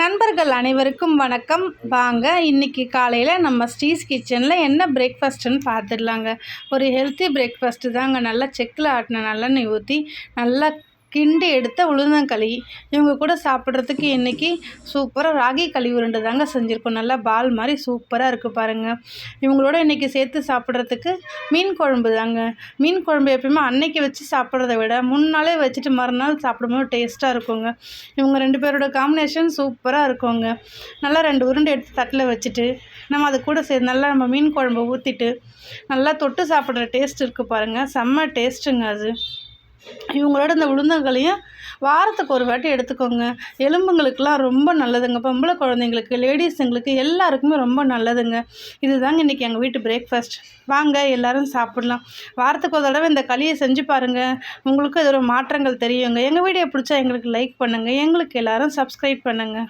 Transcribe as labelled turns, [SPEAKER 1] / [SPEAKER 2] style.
[SPEAKER 1] நண்பர்கள் அனைவருக்கும் வணக்கம். வாங்க இன்றைக்கி காலையில் நம்ம ஸ்டீஸ் கிச்சனில் என்ன பிரேக்ஃபாஸ்ட்டுன்னு பார்த்துடலாங்க. ஒரு ஹெல்த்தி பிரேக்ஃபாஸ்ட்டு தாங்க. நல்லா செக்கில் ஆட்டின நல்லெண்ணெய் ஊற்றி நல்லா கிண்டி எடுத்த உளுந்தங்களி. இவங்க கூட சாப்பிட்றதுக்கு இன்றைக்கி சூப்பராக ராகி களி உருண்டை தாங்க செஞ்சுருக்கோம். நல்லா பால் மாதிரி சூப்பராக இருக்குது பாருங்கள் இவங்களோட இன்றைக்கி சேர்த்து சாப்பிட்றதுக்கு மீன் குழம்பு தாங்க. மீன் குழம்பு எப்பயுமே அன்னைக்கு வச்சு சாப்பிட்றத விட முன்னாலே வச்சுட்டு மறுநாள் சாப்பிடும்போது டேஸ்ட்டாக இருக்குங்க. இவங்க ரெண்டு பேரோட காம்பினேஷன் சூப்பராக இருக்குங்க. நல்லா ரெண்டு உருண்டை எடுத்து தட்டில் வச்சுட்டு நம்ம அது கூட சே நல்லா நம்ம மீன் குழம்பு ஊற்றிட்டு நல்லா தொட்டு சாப்பிட்ற டேஸ்ட் இருக்குது பாருங்கள் செம்ம டேஸ்ட்டுங்க அது. இவங்களோட இந்த உளுந்தங்களையும் வாரத்துக்கு ஒரு வாட்டி எடுத்துக்கோங்க. எலும்புங்களுக்கெலாம் ரொம்ப நல்லதுங்க. பொம்பளை குழந்தைங்களுக்கு லேடிஸுங்களுக்கு எல்லாருக்குமே ரொம்ப நல்லதுங்க. இதுதாங்க இன்றைக்கி எங்கள் வீட்டு பிரேக்ஃபாஸ்ட் வாங்க எல்லோரும் சாப்பிட்லாம். வாரத்துக்கு ஒரு தடவை இந்த களியை செஞ்சு பாருங்கள் உங்களுக்கு இது ஒரு மாற்றங்கள் தெரியுங்க. எங்கள் வீடியோ பிடிச்சா எங்களுக்கு லைக் பண்ணுங்கள் எங்களுக்கு எல்லோரும் சப்ஸ்கிரைப் பண்ணுங்கள்